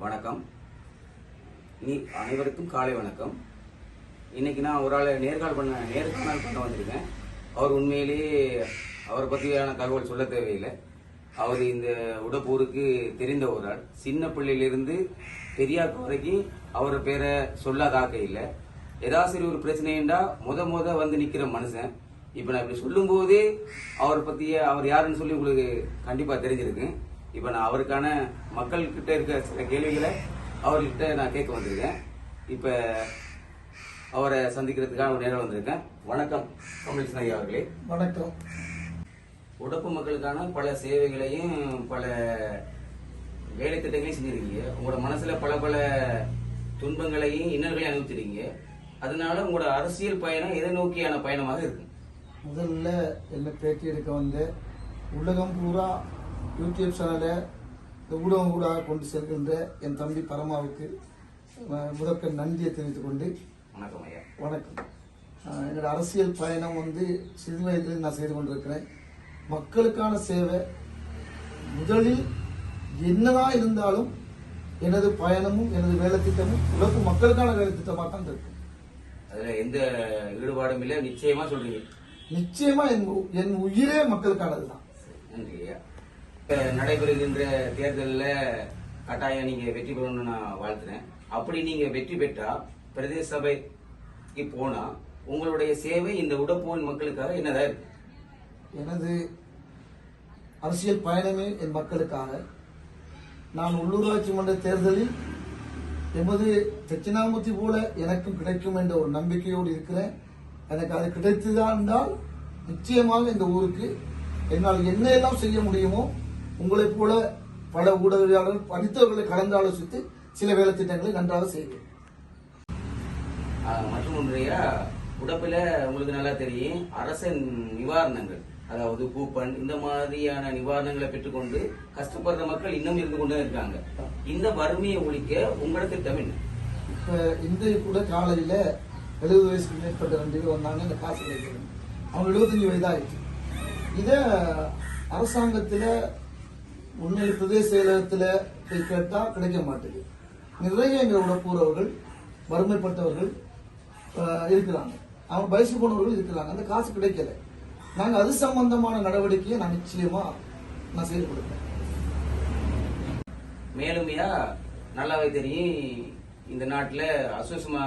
வணக்கம். நீ அனைவருக்கும் காலை வணக்கம். இன்னைக்கு நான் ஒரு ஆளை நேர்கால் பண்ண நேர்காணல் பண்ண வந்திருக்கேன். அவர் உண்மையிலேயே அவரை பற்றியான தகவல் சொல்ல தேவையில்லை. அவர் இந்த உடப்பூருக்கு தெரிந்த ஒரு ஆள். சின்ன பிள்ளையிலிருந்து பெரியாக்கு வரைக்கும் அவர் பேரை சொல்லாதாக்க இல்லை. ஏதாச்சும் ஒரு பிரச்சனைண்டா முத முத வந்து நிற்கிற மனுஷன். இப்போ நான் இப்படி சொல்லும்போதே அவரை பற்றிய அவர் யாருன்னு சொல்லி உங்களுக்கு கண்டிப்பாக தெரிஞ்சிருக்கு. இப்ப நான் அவருக்கான மக்கள் கிட்ட இருக்க சில கேள்விகளை அவர்கிட்ட நான் கேட்க வந்திருக்கேன். இப்ப அவரை சந்திக்கிறதுக்காக ஒரு நேரம் வந்திருக்கேன். வணக்கம் கமலேஷன் ஐயா அவர்களே. வணக்கம். உடப்பு மக்களுக்கான பல சேவைகளையும் பல வேலை திட்டங்களையும் செஞ்சிருக்கீங்க. உங்களோட மனசுல பல பல துன்பங்களையும் இன்னல்களையும் அனுபவிச்சிருக்கீங்க. அதனால உங்களோட அரசியல் பயணம் எதை நோக்கியான பயணமாக இருக்கு முதல்ல என்ன பேட்டி எடுக்க வந்த உலகம் பூரா யூடியூப் சேனலை இந்த ஊடகம் ஊடாக கொண்டு செல்கின்ற என் தம்பி பரமாவுக்கு அஹ், முதற்கண் நன்றியை தெரிவித்துக் கொண்டு வணக்கம் ஐயா. வணக்கம். என்னோட அரசியல் பயணம் வந்து சிறு வயதில் நான் செய்து கொண்டிருக்கிறேன். மக்களுக்கான சேவை முதலில் என்னதான் இருந்தாலும் எனது பயணமும் எனது வேலை திட்டமும் உலக மக்களுக்கான வேலை திட்டமாக தான் இருக்கும். அதுல எந்த ஈடுபாடும் இல்லை நிச்சயமா சொல்றீங்க. நிச்சயமா என் என் உயிரே மக்களுக்கானது தான் நன்றி ஐயா. நடைபெறுகின்ற தேர்தலில் கட்டாயம் நீங்க வெற்றி பெறணும்னு நான் வாழ்த்துறேன். அப்படி நீங்க வெற்றி பெற்றா பிரதேச சபைக்கு போனா உங்களுடைய சேவை இந்த உடப்போன் மக்களுக்காக என்னதா இருக்கு? எனது அரசியல் பயணமே என் மக்களுக்காக. நான் உள்ளூராட்சி மன்ற தேர்தலில் எமது தட்சிணாமூர்த்தி போல எனக்கும் கிடைக்கும் என்ற ஒரு நம்பிக்கையோடு இருக்கிறேன். எனக்கு அது கிடைத்துதான் என்றால் நிச்சயமாக இந்த ஊருக்கு என்னால் என்ன எல்லாம் செய்ய முடியுமோ உங்களைப் போல பல ஊடகவியாளர்கள் படித்தவர்களை கலந்து ஆலோசித்து சில வேலை திட்டங்களை நன்றாக செய்வேன். மற்றும் ஒன்றையா உடப்புல உங்களுக்கு நல்லா தெரியும் அரச நிவாரணங்கள் அதாவது கூப்பன் இந்த மாதிரியான நிவாரணங்களை பெற்றுக்கொண்டு கஷ்டப்படுற மக்கள் இன்னும் இருந்து கொண்டு இருக்காங்க. இந்த வறுமையை ஒழிக்க உங்களோட திட்டம் என்ன? இப்போ இன்றைய கூட காலையில் எழுபது வயசுக்கு மேற்பட்ட ரெண்டு பேர் வந்தாங்க இந்த காசு கிடைக்கிறது அவங்க எழுபத்தஞ்சு வயதாயிடுச்சு. இதை அரசாங்கத்தில் உண்மையில் பிரதேச செயலகத்தில் போய் கேட்டால் கிடைக்க மாட்டேங்குது. நிறைய எங்களை உடப்பூரவர்கள் வறுமைப்பட்டவர்கள் இருக்கிறாங்க. அவங்க வயசு போனவர்கள் இருக்கிறாங்க. அந்த காசு கிடைக்கல. நாங்கள் அது சம்பந்தமான நடவடிக்கையை நான் நிச்சயமாக நான் செய்து கொடுப்பேன். மேலுமையா நல்லாவே தெரியும் இந்த நாட்டில் அசோசமா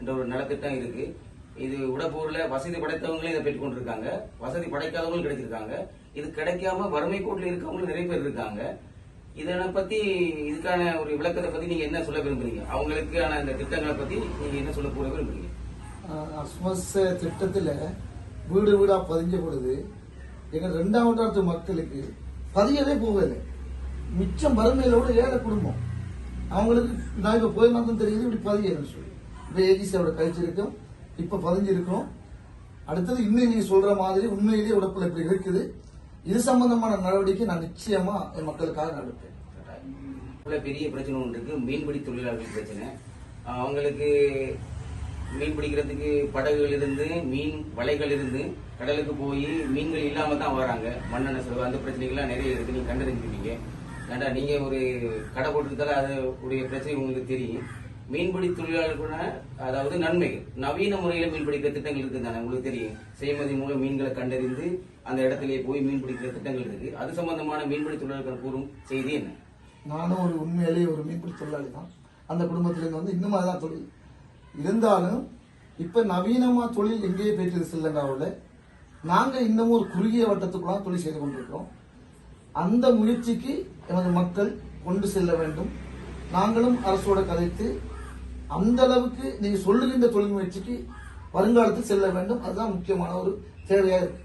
என்ற ஒரு நலத்திட்டம் இருக்கு. இது உடப்பூர்ல வசதி படைத்தவங்களும் இதை பெற்றுக்கொண்டிருக்காங்க. வசதி படைக்காதவங்களும் கிடைச்சிருக்காங்க இது கிடைக்காம வறுமை கோட்டில் இருக்கவங்களும் நிறைய பேர் இருக்காங்க. இதனை பத்தி இதுக்கான ஒரு விளக்கத்தை பத்தி நீங்க என்ன சொல்ல விரும்புறீங்க? அவங்களுக்கான இந்த திட்டங்களை பத்தி நீங்க என்ன சொல்ல கூட விரும்புறீங்க? அஸ்மஸ் திட்டத்தில் வீடு வீடா பதிஞ்ச பொழுது எங்க ரெண்டாம் வட்டாரத்து மக்களுக்கு பதியவே போகலை. மிச்சம் வறுமையிலோட ஏழை குடும்பம். அவங்களுக்கு நான் இப்போ போய் மாதம் தெரியுது இப்படி பதியன்னு சொல்லி. இப்போ ஏஜிசியோட கழிச்சிருக்கோம் இப்போ பதிஞ்சிருக்கோம் அடுத்தது இன்னும் நீங்க சொல்ற மாதிரி உண்மையிலேயே உடப்புல இப்படி இருக்குது. இது சம்பந்தமான நடவடிக்கை நான் நிச்சயமா என் மக்களுக்காக நடப்பேன். பெரிய பிரச்சனை ஒன்று இருக்கு. மீன்பிடி தொழிலாளர்கள் பிரச்சனை. அவங்களுக்கு மீன் பிடிக்கிறதுக்கு படகுகள் இருந்து மீன் வலைகள் இருந்து கடலுக்கு போய் மீன்கள் இல்லாம தான் வராங்க. மண்ணெண்ண செலவு அந்த பிரச்சனைகள்லாம் நிறைய இருக்கு. நீங்க கண்டறிஞ்சிருக்கீங்க ஏன்டா நீங்க ஒரு கடை போட்டுருந்தால அது உடைய பிரச்சனை உங்களுக்கு தெரியும். மீன்பிடி தொழிலாளர்களுக்கான அதாவது நன்மைகள். நவீன முறையில மீன்பிடிக்க திட்டங்கள் இருக்குதானே? உங்களுக்கு தெரியும். செய்மதி மூலம் மீன்களை கண்டறிந்து அந்த இடத்திலே போய் மீன் பிடிக்கிற திட்டங்கள் இருக்கு. அது சம்பந்தமான மீன்பிடி தொழிலாளர்கள் கூறும் செய்தி என்ன? நானும் ஒரு உண்மையிலேயே ஒரு மீன்பிடி தொழிலாளி தான். அந்த குடும்பத்திலேருந்து வந்து இன்னும் அதான் தொழில். இருந்தாலும் இப்ப நவீனமா தொழில் எங்கேயே போயிட்டு ஸ்ரீலங்காவில். நாங்கள் இன்னமும் ஒரு குறுகிய வட்டத்துக்குள்ள தொழில் செய்து கொண்டிருக்கிறோம். அந்த முயற்சிக்கு எமது மக்கள் கொண்டு செல்ல வேண்டும். நாங்களும் அரசோட கதைத்து அந்த அளவுக்கு நீங்க சொல்லுகின்ற தொழில் முயற்சிக்கு வருங்காலத்தில் செல்ல வேண்டும். அதுதான் முக்கியமான ஒரு தேவையா இருக்கு.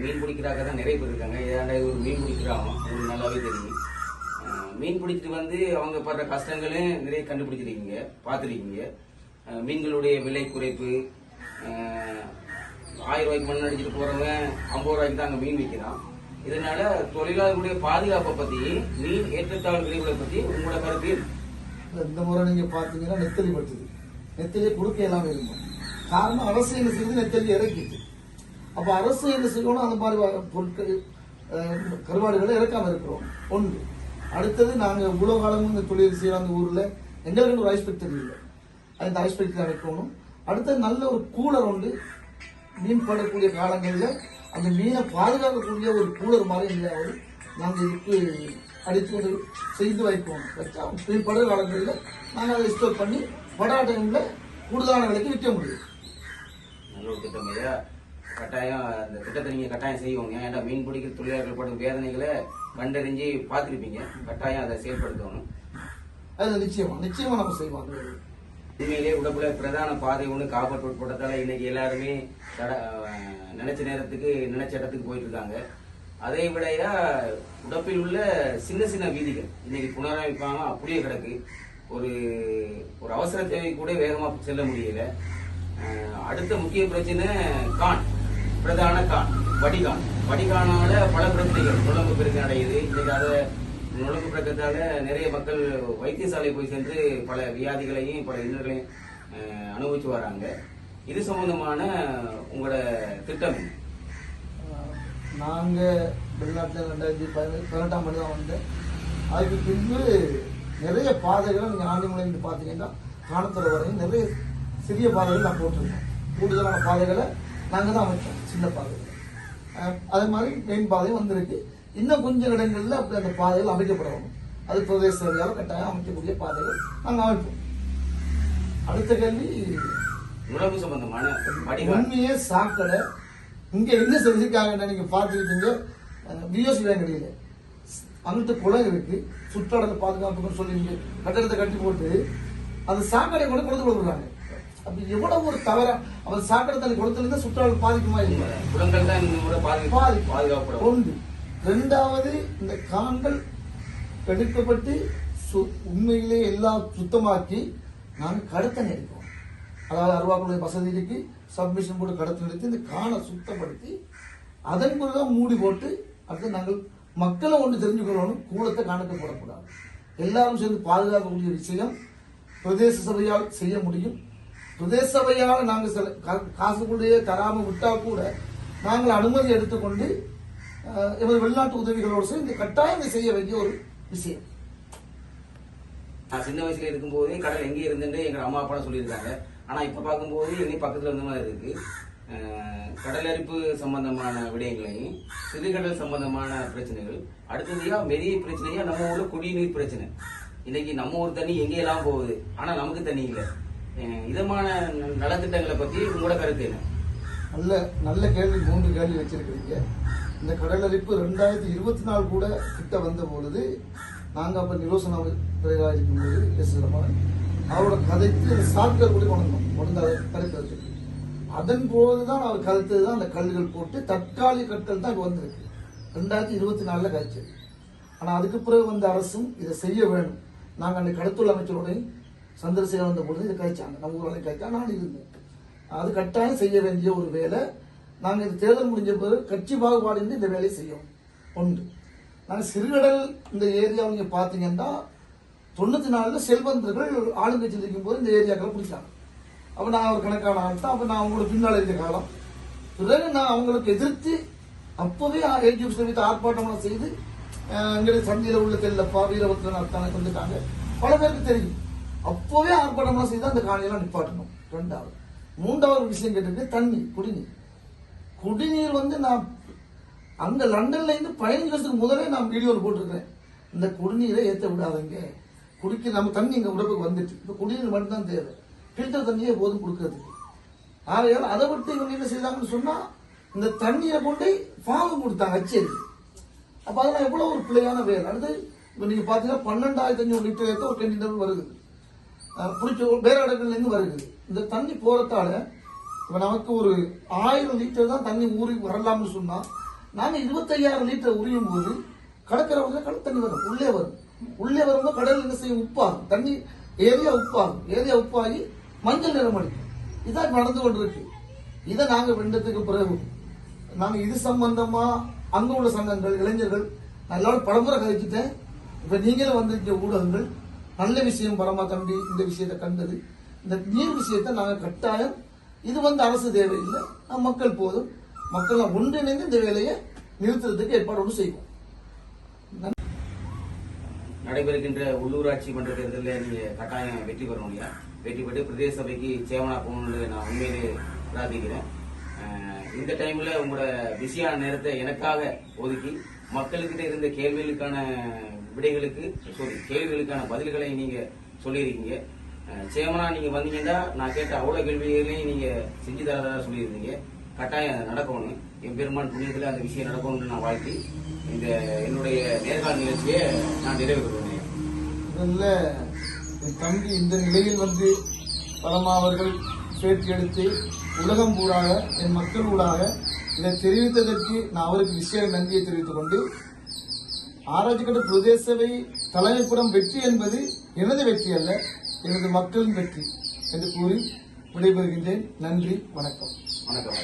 மீன் பிடிக்கிறாங்க தான் நிறைய பேர் இருக்காங்க. ஏதாண்டா இது ஒரு மீன் பிடிக்கிறாங்க உங்களுக்கு நல்லாவே தெரியும். மீன் பிடிச்சிட்டு வந்து அவங்க படுற கஷ்டங்களையும் நிறைய கண்டுபிடிச்சிருக்கீங்க பார்த்துருக்கீங்க. மீன்களுடைய விலை குறைப்பு ஆயிரம் ரூபாய்க்கு மண் அடிச்சுட்டு போறவன் ஐம்பது ரூபாய்க்கு தான் அங்கே மீன் விற்கிறான். இதனால தொழிலாளர்களுடைய பாதுகாப்பை பத்தி மீன் ஏற்றத்தாழ்வுகளை பத்தி உங்களோட கருத்து இந்த முறை நீங்க பாத்தீங்கன்னா நெத்தலி பட்டுது. நெத்தலியை கொடுக்க எல்லாம் இருக்கும் காரணம் அரசு என்ன செய்யுது? நெத்தலி இறக்கிட்டு. அப்ப அரசு என்ன செய்யணும் அந்த மாதிரி பொருட்கள் கருவாடுகளை இறக்காம இருக்கிறோம். ஒன்று. அடுத்தது நாங்கள் இவ்வளோ காலமும் இந்த தொழில் செய்யலாம் அந்த ஊரில் எங்களுக்கு ஒரு ஐஸ் ஃபேக்டரி இல்லை அந்த ஐஸ் ஃபேக்டரி அமைக்கணும் அடுத்தது நல்ல ஒரு கூலர் உண்டு. மீன் படக்கூடிய காலங்களில் அந்த மீனை பாதுகாக்கக்கூடிய ஒரு கூலர் மாதிரி எங்கேயாவது நாங்கள் இதுக்கு அடித்து ஒரு செய்து வைப்போம். வச்சா மீன் படுற காலங்களில் நாங்கள் அதை ஸ்டோர் பண்ணி படா டைமில் கூடுதலான விலைக்கு விற்க முடியும். நல்ல ஒரு திட்டம் ஐயா. கட்டாயம் அந்த திட்டத்தை நீங்க கட்டாயம் செய்வோங்க ஏன்னா மீன் பிடிக்கிற தொழிலாளர்கள் படும் வேதனைகளை கண்டறிஞ்சு பார்த்துருப்பீங்க. கட்டாயம் அதை செயல்படுத்தணும். அது நிச்சயமா நிச்சயமா நம்ம செய்வோம் உண்மையிலே உடம்புல பிரதான பாதை ஒன்று காப்பாற்று உட்பட்டதால இன்னைக்கு எல்லாருமே தட- நினைச்ச நேரத்துக்கு நினைச்ச இடத்துக்கு போயிட்டு இருக்காங்க. அதை விடையா உடப்பில் உள்ள சின்ன சின்ன வீதிகள். இன்னைக்கு புனரமைப்பாம அப்படியே கிடக்கு. ஒரு ஒரு அவசர தேவை கூட வேகமாக செல்ல முடியல. அடுத்த முக்கிய பிரச்சனை கான். பிரதான கான். வடிகான் வடிகானால பல பிரச்சனைகள். நுழம்பு பெருக்க அடையுது. இன்னைக்கு அதை நுழம்பு பெருக்கத்தால நிறைய மக்கள் வைத்தியசாலை போய் சென்று பல வியாதிகளையும் பல இன்னர்களையும் அனுபவிச்சு வராங்க. இது சம்பந்தமான உங்களோட திட்டம் என்ன? ஆஹ் நாங்க வெளிநாட்டுல ரெண்டாயிரத்தி பதினெட்டு பதினெட்டாம் ஆண்டு தான் வந்தேன். அதுக்கு பின்பு நிறைய பாதைகளை நீங்க ஆண்டிமலைன்னு பாத்தீங்கன்னா காணத்துறை வரையும் நிறைய சிறிய பாதைகள் நான் போட்டிருக்கோம் கூடுதலான பாதைகளை நாங்க தான் அமைச்சோம் சின்ன பாதைகள். அதே மாதிரி மெயின் பாதையும் வந்திருக்கு. இன்னும் கொஞ்சம் இடங்கள்ல அப்படி அந்த பாதைகள் அமைக்கப்படணும் அது பிரதேச சபையால் கட்டாயம் அமைக்கக்கூடிய பாதைகள் நாங்க அமைப்போம். அடுத்த கேள்வி? நுழம்பு சம்பந்தமான உண்மையே சாக்கடை இங்க என்ன செஞ்சிருக்காங்கன்னு நீங்க பாத்துருக்கீங்க பிஎஸ்சி வேங்கடியில அங்கிட்டு குளம் இருக்கு. சுற்றாடல பாதுகாப்புன்னு சொல்லி கட்டடத்தை கட்டி போட்டு அந்த சாக்கடை கூட கொடுத்து கொடுக்குறாங்க. அப்ப எவ்வளவு ஒரு தவற? அவன் சாக்கடை தண்ணி கொடுத்துல சுற்றாடல் பாதிக்குமா இல்லை ஒன்று. ரெண்டாவது இந்த கான்கள் எடுக்கப்பட்டு உண்மையிலே எல்லாம் சுத்தமாக்கி நாங்கள் கடத்தல் எடுப்போம் அதாவது அருவாக்குள்ள வசதி இருக்கு. சப்மிஷன் போட்டு கடத்தி எடுத்து இந்த கானை சுத்தப்படுத்தி அதன் பிறகு மூடி போட்டு அடுத்து நாங்கள் மக்களை ஒன்று தெரிஞ்சுக்கொள்ளணும் கூலத்தை காணக்க போடக்கூடாது. எல்லாரும் சேர்ந்து பாதுகாக்கக்கூடிய விஷயம் பிரதேச சபையால் செய்ய முடியும். பிரதேச சபையால் நாங்கள் சில கா- காசுக்குள்ளேயே தராமல் விட்டால் கூட நாங்கள் அனுமதி எடுத்துக்கொண்டு எமது வெளிநாட்டு உதவிகளோடு சேர்ந்து இந்த கட்டாயம் செய்ய வேண்டிய ஒரு விஷயம். நான் சின்ன வயசுல இருக்கும்போதே கடல் எங்கே இருந்துட்டு எங்க அம்மா அப்பா சொல்லியிருக்காங்க ஆனால் இப்போ பார்க்கும்போது எங்கேயும் பக்கத்தில் இருந்த மாதிரி இருக்கு. கடலரிப்பு சம்பந்தமான விடயங்களையும் சிறுகடல் சம்பந்தமான பிரச்சனைகள் அடுத்ததையா பெரிய பிரச்சனையா நம்ம ஊரில் குடிநீர் பிரச்சனை? இன்னைக்கு நம்ம ஊர் தண்ணி எங்கேயெல்லாம் போகுது? ஆனால் நமக்கு தண்ணி இல்லை. இதமான ந- நலத்திட்டங்களை பற்றி உங்களோட கருத்து என்ன? நல்ல நல்ல கேள்வி மூன்று கேள்வி வச்சிருக்கிறீங்க. இந்த கடலரிப்பு ரெண்டாயிரத்தி இருபத்தி நாலு கூட கிட்ட வந்த பொழுது நாங்கள் அப்போ நிரோசனா தலைவராக இருக்கும்போது எஸ் ரமணன் அவரோட கதைக்கு அந்த கூட கொண்டு வந்தோம். கொண்டு அதை தடுக்கிறதுக்கு அதன் போதுதான் அவர் கருத்து தான் அந்த கல்லுகள் போட்டு தற்காலிக கற்கள் தான் இங்க வந்திருக்கு. ரெண்டாயிரத்தி இருபத்தி நாலில் காய்ச்சல் ஆனால் அதுக்கு பிறகு வந்த அரசும் இதை செய்ய வேணும். நாங்கள் அந்த கடத்தொழில் அமைச்சரோடையும் சந்திரசேகர் வந்த பொழுது இதை கழிச்சாங்க. நம்ம ஊரில் கழிச்சா நான் இருந்தேன் அது கட்டாயம் செய்ய வேண்டிய ஒரு வேலை. நாங்கள் இந்த தேர்தல் முடிஞ்ச பிறகு கட்சி பாகுபாடின்றி இந்த வேலையை செய்யும் ஒன்று. நாங்கள் சிறுகடல் இந்த ஏரியா நீங்கள் பார்த்தீங்கன்னா தொண்ணூத்தி நாலுல செல்வந்தர்கள் ஆளுங்கட்சி இருக்கும் போது இந்த ஏரியாக்களை பிடிச்சாங்க. அப்ப நான் ஒரு கணக்கான ஆள். தான் அப்ப நான் அவங்களோட பின்னால் இருந்த காலம். பிறகு நான் அவங்களுக்கு எதிர்த்து அப்பவே எல்ஜிபி சமித்த ஆர்ப்பாட்டம் செய்து அங்கே இங்கே உள்ள தெல்லப்பா வீரபத்ரன் அத்தானை வந்துட்டாங்க. பல பேருக்கு தெரியும். அப்போவே ஆர்ப்பாட்டம்லாம் செய்து அந்த காணியெல்லாம் நிப்பாட்டணும். ரெண்டாவது. மூன்றாவது விஷயம் கேட்டிருக்கு தண்ணி குடிநீர். குடிநீர் வந்து நான் அந்த லண்டன்ல இருந்து பதினஞ்சு வருஷத்துக்கு முதலே நான் வீடியோவில் போட்டிருக்கிறேன். இந்த குடிநீரை ஏற்ற விடாதீங்க. குடிக்க நம்ம தண்ணி இங்க உடம்புக்கு வந்துட்டு இப்போ குடிநீர் மட்டும்தான் தேவை. ஃபில்டர் தண்ணியே போதும் கொடுக்கறதுக்கு. ஆகையால் அதை விட்டு இவங்க என்ன செய்தாங்கன்னு சொன்னா இந்த தண்ணியை கொண்டு ஃபார்ம் கொடுத்தாங்க அச்சேரி. அப்ப அதெல்லாம் எவ்வளவு ஒரு பிள்ளையான வேலை. அடுத்து இப்போ நீங்க பாத்தீங்கன்னா பன்னெண்டாயிரத்தி அஞ்சூறு லிட்டர் ஏற்ற ஒரு டென் வருது. பிடிச்ச வேற இடங்கள்லேருந்து வருது. இந்த தண்ணி போறதால இப்ப நமக்கு ஒரு ஆயிரம் லிட்டர் தான் தண்ணி ஊறி வரலாம்னு சொன்னா நாங்க இருபத்தையாயிரம் லிட்டர் உரியும் போது கடற்கரை கடல் தண்ணி வரும். உள்ளே வரும். உள்ளே வரும்போது கடல் என்ன செய்யும்? உப்பாகும். தண்ணி ஏரியா உப்பாகும். ஏரியா உப்பாகி மஞ்சள் நிறம் அடிக்கும். இதான் நடந்து கொண்டிருக்கு. இதை நாங்க வெண்டத்துக்கு பிறகு நாங்க இது சம்பந்தமா அங்க உள்ள சங்கங்கள் இளைஞர்கள் நான் எல்லாரும் பலமுறை இப்போ இப்ப நீங்களும் வந்திருக்க ஊடகங்கள் நல்ல விஷயம் பரமா தம்பி இந்த விஷயத்தை கண்டது. இந்த நீர் விஷயத்தை நாங்க கட்டாயம் இது வந்து அரசு தேவையில்லை. மக்கள் போதும். மக்கள் ஒன்றிணைந்து இந்த வேலையை நிறுத்துறதுக்கு ஏற்பாடு ஒன்று செய்வோம். நடைபெறுகின்ற உள்ளூராட்சி மன்ற தேர்தலில் நீங்க கட்டாயம் வெற்றி பெற முடியும் வெற்றி பெற்று பிரதேச சபைக்கு சேவனா போகணும்னு நான் உண்மையிலே பிரார்த்திக்கிறேன். இந்த டைம்ல உங்களோட பிஸியான நேரத்தை எனக்காக ஒதுக்கி மக்கள்கிட்ட இருந்த கேள்விகளுக்கான விடைகளுக்கு சாரி கேள்விகளுக்கான பதில்களை நீங்க சொல்லியிருக்கீங்க. சேமனா சேவனா நீங்க வந்தீங்கன்னா நான் கேட்ட அவ்வளவு கேள்விகளையும் நீங்க செஞ்சு தரதாக சொல்லியிருந்தீங்க. கட்டாயம் நடக்கணும். என் பெருமான் புண்ணியத்தில் அந்த விஷயம் நடக்கணும்னு நான் வாழ்த்தி இந்த என்னுடைய நேர்காணல் நிகழ்ச்சியை நான் நிறைவு கொள்வேன் முதல்ல என் தம்பி இந்த நிலையில் வந்து அவர்கள் பேட்டி எடுத்து உலகம் ஊடாக என் மக்கள் ஊடாக இதை தெரிவித்ததற்கு நான் அவருக்கு விஷய நன்றியை தெரிவித்துக் கொண்டு ஆராய்ச்சிக்கட்டு பிரதேசவை தலைமைப்புறம் வெற்றி என்பது எனது வெற்றி அல்ல எனது மக்களின் வெற்றி என்று கூறி விடைபெறுகின்றேன். நன்றி வணக்கம். வணக்கம்.